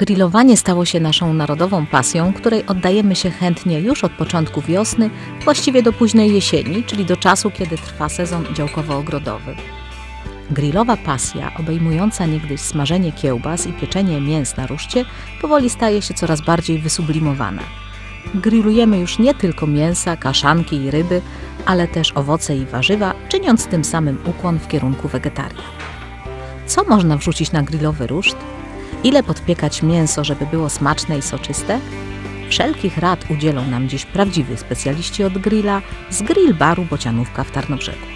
Grillowanie stało się naszą narodową pasją, której oddajemy się chętnie już od początku wiosny, właściwie do późnej jesieni, czyli do czasu, kiedy trwa sezon działkowo-ogrodowy. Grillowa pasja, obejmująca niegdyś smażenie kiełbas i pieczenie mięs na ruszcie, powoli staje się coraz bardziej wysublimowana. Grillujemy już nie tylko mięsa, kaszanki i ryby, ale też owoce i warzywa, czyniąc tym samym ukłon w kierunku wegetarian. Co można wrzucić na grillowy ruszt? Ile podpiekać mięso, żeby było smaczne i soczyste? Wszelkich rad udzielą nam dziś prawdziwi specjaliści od grilla z grill baru Bocianówka w Tarnobrzegu.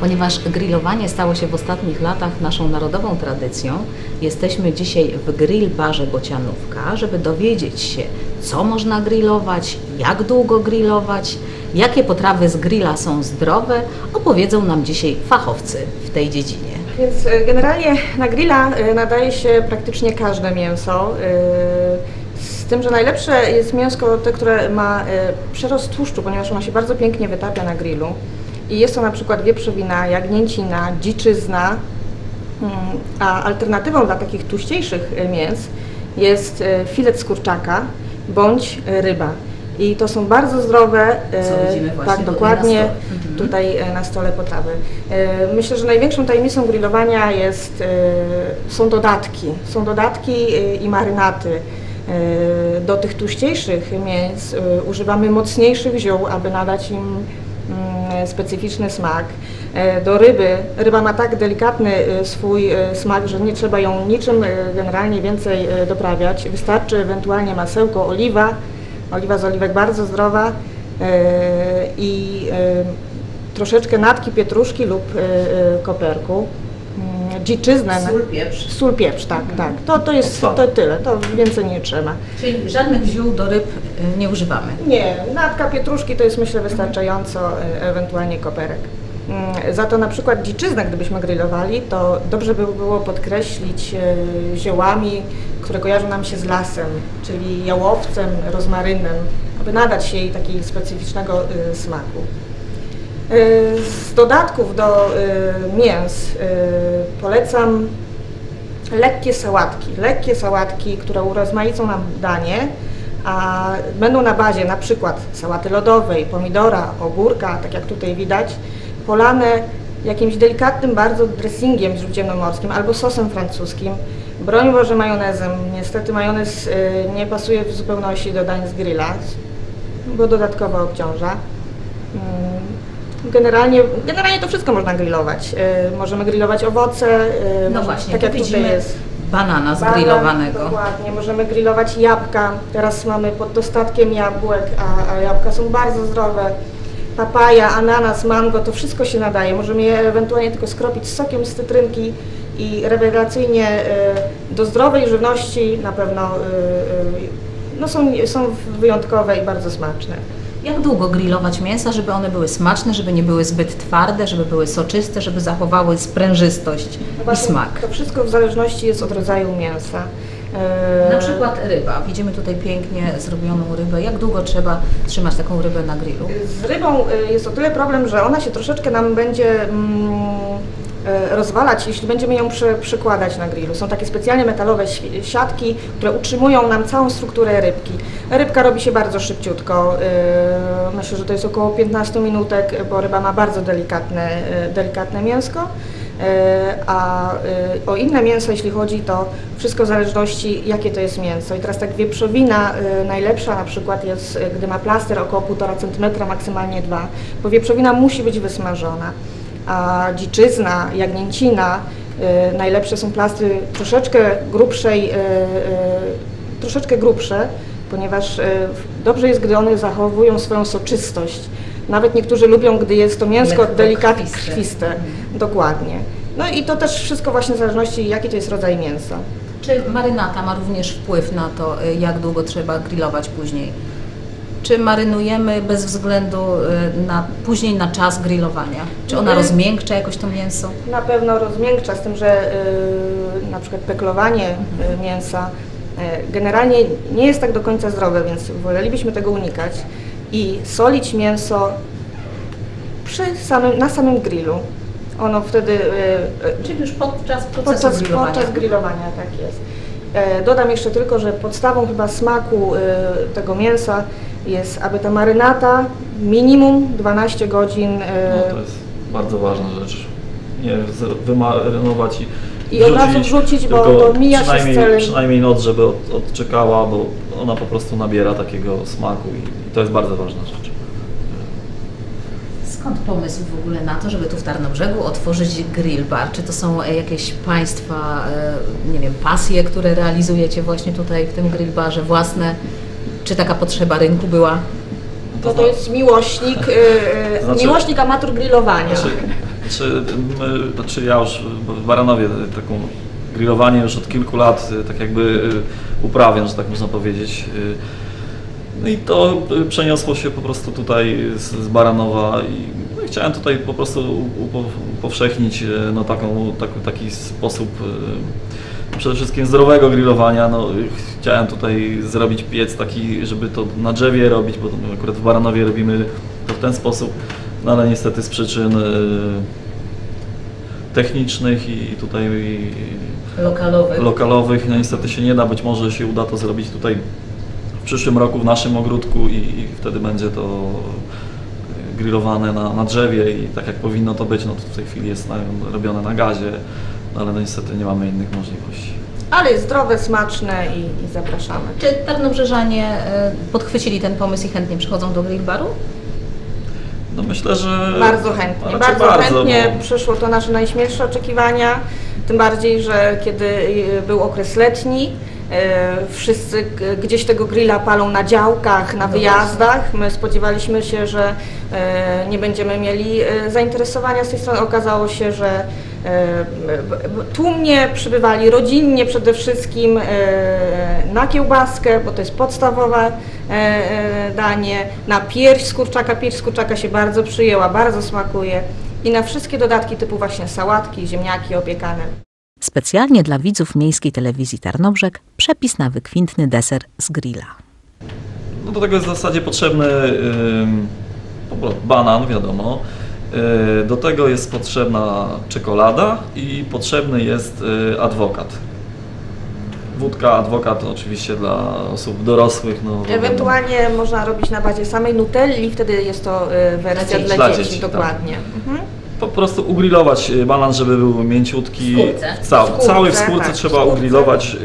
Ponieważ grillowanie stało się w ostatnich latach naszą narodową tradycją, jesteśmy dzisiaj w grill barze Bocianówka, żeby dowiedzieć się, co można grillować, jak długo grillować, jakie potrawy z grilla są zdrowe, opowiedzą nam dzisiaj fachowcy w tej dziedzinie. Więc e, generalnie na grilla e, nadaje się praktycznie każde mięso. e, Z tym, że najlepsze jest mięsko te, które ma przerost tłuszczu, ponieważ ono się bardzo pięknie wytapia na grillu. I jest to na przykład wieprzowina, jagnięcina, dziczyzna. Mm, A alternatywą dla takich tłuściejszych mięs jest filet z kurczaka bądź ryba. I to są bardzo zdrowe, e, tak dokładnie, na. Mhm. tutaj e, na stole potrawy. E, Myślę, że największą tajemnicą grillowania jest, są dodatki. Są dodatki i marynaty. Do tych tłuściejszych mięs używamy mocniejszych ziół, aby nadać im mm, specyficzny smak. Do ryby, ryba ma tak delikatny swój smak, że nie trzeba ją niczym generalnie więcej doprawiać. Wystarczy ewentualnie masełko, oliwa, oliwa z oliwek bardzo zdrowa e, i e, troszeczkę natki pietruszki lub e, koperku. Mm, Dziczyznę. na- pieprz. Sól, pieprz, tak, tak. To, to jest To. tyle, to więcej nie trzeba. Czyli żadnych ziół do ryb nie używamy. Nie, natka pietruszki to jest myślę wystarczająco, e, ewentualnie koperek. Mm, Za to na przykład dziczyznę, gdybyśmy grillowali, to dobrze by było podkreślić e, ziołami, które kojarzą nam się z lasem, czyli jałowcem, rozmarynem, aby nadać jej takiego specyficznego e, smaku. E, Z dodatków do mięs polecam lekkie sałatki. Lekkie sałatki, które urozmaicą nam danie, a będą na bazie na przykład sałaty lodowej, pomidora, ogórka, tak jak tutaj widać, polane jakimś delikatnym bardzo dressingiem śródziemnomorskim albo sosem francuskim. Broń Boże majonezem. Niestety majonez y, nie pasuje w zupełności do dań z grilla, bo dodatkowo obciąża. Mm, Generalnie, generalnie to wszystko można grillować. Y, Możemy grillować owoce, y, No właśnie, tak jak tutaj widzimy jest. banana Banan, zgrillowanego. Dokładnie, możemy grillować jabłka. Teraz mamy pod dostatkiem jabłek, a, a jabłka są bardzo zdrowe. Papaja, ananas, mango, to wszystko się nadaje. Możemy je ewentualnie tylko skropić z sokiem z cytrynki i rewelacyjnie y, do zdrowej żywności na pewno y, y, no są, są wyjątkowe i bardzo smaczne. Jak długo grillować mięsa, żeby one były smaczne, żeby nie były zbyt twarde, żeby były soczyste, żeby zachowały sprężystość No i smak? To wszystko w zależności jest od rodzaju mięsa. Y, Na przykład ryba. Widzimy tutaj pięknie zrobioną rybę. Jak długo trzeba trzymać taką rybę na grillu? Z rybą y, jest o tyle problem, że ona się troszeczkę nam będzie mm, y, rozwalać, jeśli będziemy ją przy, przykładać na grillu. Są takie specjalnie metalowe siatki, które utrzymują nam całą strukturę rybki. Rybka robi się bardzo szybciutko. Myślę, że to jest około 15 minutek, bo ryba ma bardzo delikatne, delikatne mięsko. E, A y, o inne mięso, jeśli chodzi, to wszystko w zależności jakie to jest mięso. I teraz tak wieprzowina y, najlepsza na przykład jest, gdy ma plaster około 1,5 cm, maksymalnie 2, bo wieprzowina musi być wysmażona. A dziczyzna, jagnięcina, najlepsze są plastry troszeczkę grubszej, troszeczkę grubsze, ponieważ dobrze jest, gdy one zachowują swoją soczystość. Nawet niektórzy lubią, gdy jest to mięsko Lekko delikatnie krwiste. krwiste. Mhm. Dokładnie. No i to też wszystko właśnie w zależności jaki to jest rodzaj mięsa. Czy marynata ma również wpływ na to, y, jak długo trzeba grillować później? Czy marynujemy bez względu y, na, później na czas grillowania? Czy ona Mhm. rozmiękcza jakoś to mięso? Na pewno rozmiękcza z tym, że y, na przykład peklowanie y, mięsa y, generalnie nie jest tak do końca zdrowe, więc wolelibyśmy tego unikać i solić mięso przy samym, na samym grillu. Ono wtedy y, y, Czyli już podczas procesu podczas, grillowania. podczas grillowania, tak jest. E, Dodam jeszcze tylko, że podstawą chyba smaku e, tego mięsa jest, aby ta marynata minimum 12 godzin e, No, to jest bardzo ważna rzecz. Nie wymarynować i I od razu wrzucić, bo- bo mija się z przynajmniej, celem. Przynajmniej noc, żeby od, odczekała, bo ona po prostu nabiera takiego smaku i, i to jest bardzo ważna rzecz. Skąd pomysł w ogóle na to, żeby tu w Tarnobrzegu otworzyć grill bar? Czy to są e, jakieś Państwa, e, nie wiem, pasje, które realizujecie właśnie tutaj w tym grill barze własne? Czy taka potrzeba rynku była? to, to jest miłośnik, e, Znaczy- miłośnik amator grillowania. Znaczy, czy, my, znaczy ja już w Baranowie taką grillowanie już od kilku lat y, tak jakby y, uprawiam, że tak można powiedzieć. Y, No i to przeniosło się po prostu tutaj z, Baranowa i no i chciałem tutaj po prostu upo- upowszechnić no, taką, tak, taki sposób przede wszystkim zdrowego grillowania. No, chciałem tutaj zrobić piec taki, żeby to na drzewie robić, bo akurat w Baranowie robimy to w ten sposób, no ale niestety z przyczyn y, technicznych i tutaj Lokalowy. lokalowych, no niestety się nie da, być może się uda to zrobić tutaj w przyszłym roku w naszym ogródku i, i wtedy będzie to grillowane na, na drzewie i tak jak powinno to być, no to w tej chwili jest na, robione na gazie, no ale no niestety nie mamy innych możliwości. Ale jest zdrowe, smaczne i, i zapraszamy. Czy Tarnobrzeżanie e, podchwycili ten pomysł i chętnie przychodzą do grill baru? No myślę, że Bardzo chętnie, raczej bardzo, chętnie bo- przyszło to nasze najśmielsze oczekiwania, tym bardziej, że kiedy y, był okres letni, y, wszyscy gdzieś tego grilla palą na działkach, na No wyjazdach. My spodziewaliśmy się, że y, nie będziemy mieli zainteresowania z tej strony. Okazało się, że tłumnie przybywali rodzinnie przede wszystkim y, na kiełbaskę, bo to jest podstawowe e, e, danie, na pierś z kurczaka. Pierś z kurczaka się bardzo przyjęła, bardzo smakuje i na wszystkie dodatki typu właśnie sałatki, ziemniaki opiekane. Specjalnie dla widzów miejskiej telewizji Tarnobrzeg przepis na wykwintny deser z grilla. No do tego jest w zasadzie potrzebny prostu banan, wiadomo. Y, Do tego jest potrzebna czekolada i potrzebny jest y, adwokat. Wódka, adwokat oczywiście dla osób dorosłych. No, Ewentualnie można robić na bazie samej nutelli, wtedy jest to y, wersja Dla dla, dzieci. Dla dzieci, dzieci, tak. dokładnie. Mhm. Po prostu ugrillować banan, żeby był mięciutki. W W skórce, cały w skórce tak, w trzeba skórce. ugrillować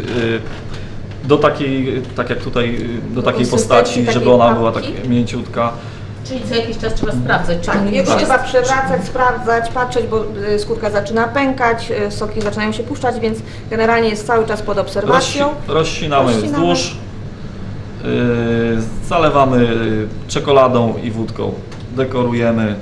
do takiej, tak jak tutaj, do takiej postaci, żeby takiej ona była tak mięciutka. Czyli co jakiś czas trzeba sprawdzać, czy Tak, już trzeba przewracać, sprawdzać, patrzeć, bo y, skórka zaczyna pękać, y, soki zaczynają się puszczać, więc generalnie jest cały czas pod Rozsi obserwacją. rozcinamy Rozcinamy. wzdłuż, yy, zalewamy y, czekoladą i wódką, dekorujemy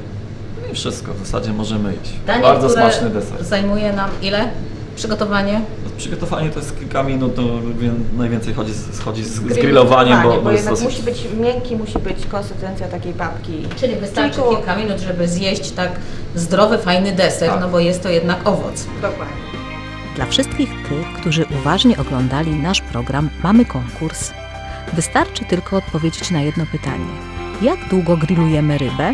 i wszystko, w zasadzie możemy iść. Danie, Bardzo smaczny deser. zajmuje nam ile? Przygotowanie? Przygotowanie to jest kilka minut, to wie- najwięcej chodzi z, chodzi z, z Grill- grillowaniem, bo, bo, bo jest jednak dosyć... musi być miękki, musi być konsystencja takiej papki. Czyli wystarczy Tylko- kilka minut, żeby zjeść tak zdrowy, fajny deser, Tak. no bo jest to jednak owoc. Dokładnie. Dla wszystkich tych, którzy uważnie oglądali nasz program, mamy konkurs. Wystarczy tylko odpowiedzieć na jedno pytanie. Jak długo grillujemy rybę?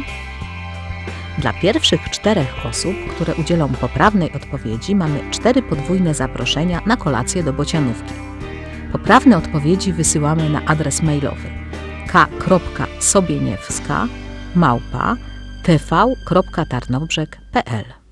Dla pierwszych czterech osób, które udzielą poprawnej odpowiedzi, mamy cztery podwójne zaproszenia na kolację do bocianówki. Poprawne odpowiedzi wysyłamy na adres mailowy k.sobieniewska małpa tv.tarnobrzeg.pl